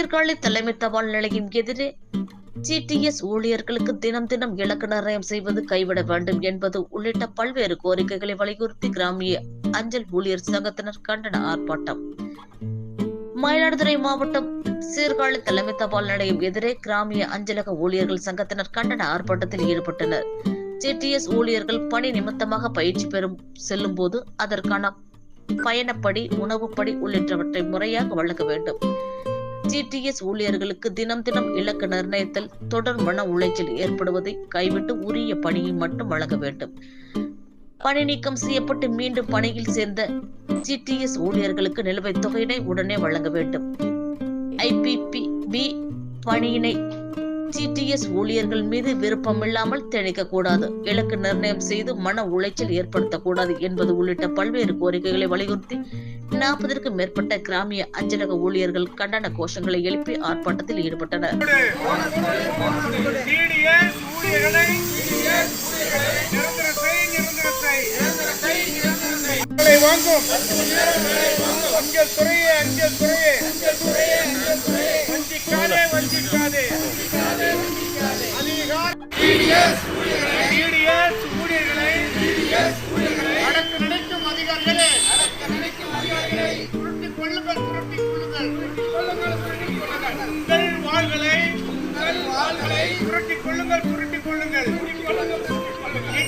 ஊழியர்களை தலைமைத்தவால் தபால் நிலையம் எதிரே ஜிடிஎஸ் ஊழியர்களுக்கு தினம் தினம் இலக்கு நிர்ணயம் செய்வது கைவிட வேண்டும் என்பது உள்ளிட்ட பல்வேறு கோரிக்கைகளை வலியுறுத்தி கிராமிய அஞ்சல் ஊழியர் சங்கத்தினர் கண்டன ஆர்ப்பாட்டம். மயிலாடுதுறை மாவட்டம் சீர்காழி தலைமை தபால் நிலையம் எதிரே கிராமிய அஞ்சலக ஊழியர்கள் சங்கத்தினர் கண்டன ஆர்ப்பாட்டத்தில் ஈடுபட்டனர். ஜிடிஎஸ் ஊழியர்கள் பணி நிமித்தமாக பயிற்சி பெறும் செல்லும் போது அதற்கான பயணப்படி உணவுப்படி உள்ளிட்டவற்றை முறையாக வழங்க வேண்டும். ஜிடிஎஸ் ஊழியர்களுக்கு தினம் தினம் இலக்கு நிர்ணயத்தில் தொடர் மன உளைச்சல் ஏற்படுவதை கைவிட்டு உரிய பணியை மட்டும் வழங்க வேண்டும். பணி நீக்கம் செய்யப்பட்டு மீண்டும் பணியில் சேர்ந்த ஜிடிஎஸ் ஊழியர்களுக்கு நிலுவைத் தொகையினை உடனே வழங்க வேண்டும். ஐபிபி பி பணியினை ஜிடிஎஸ் ஊழியர்கள் மீது விருப்பமில்லாமல் திணிக்க கூடாது இலக்கு நிர்ணயம் செய்து மன உளைச்சல் ஏற்படுத்தக்கூடாது என்பது உள்ளிட்ட பல்வேறு கோரிக்கைகளை வலியுறுத்தி நாற்பதற்கும் மேற்பட்ட கிராமிய அஞ்சலக ஊழியர்கள் கண்டன கோஷங்களை எழுப்பி ஆர்ப்பாட்டத்தில் ஈடுபட்டனர். வாங்கும். அஞ்சல் துறையே அஞ்சல் துறையே டிடிஎஸ் ஊழியர்களை டிடிஎஸ் நினைக்கும் அதிகாரிகளே அடக்க நினைக்கும் அதிகாரிகளை வாள்களை வாள்களை புரட்டி கொள்ளுங்கள் புரட்டி கொள்ளுங்கள். புரட்டி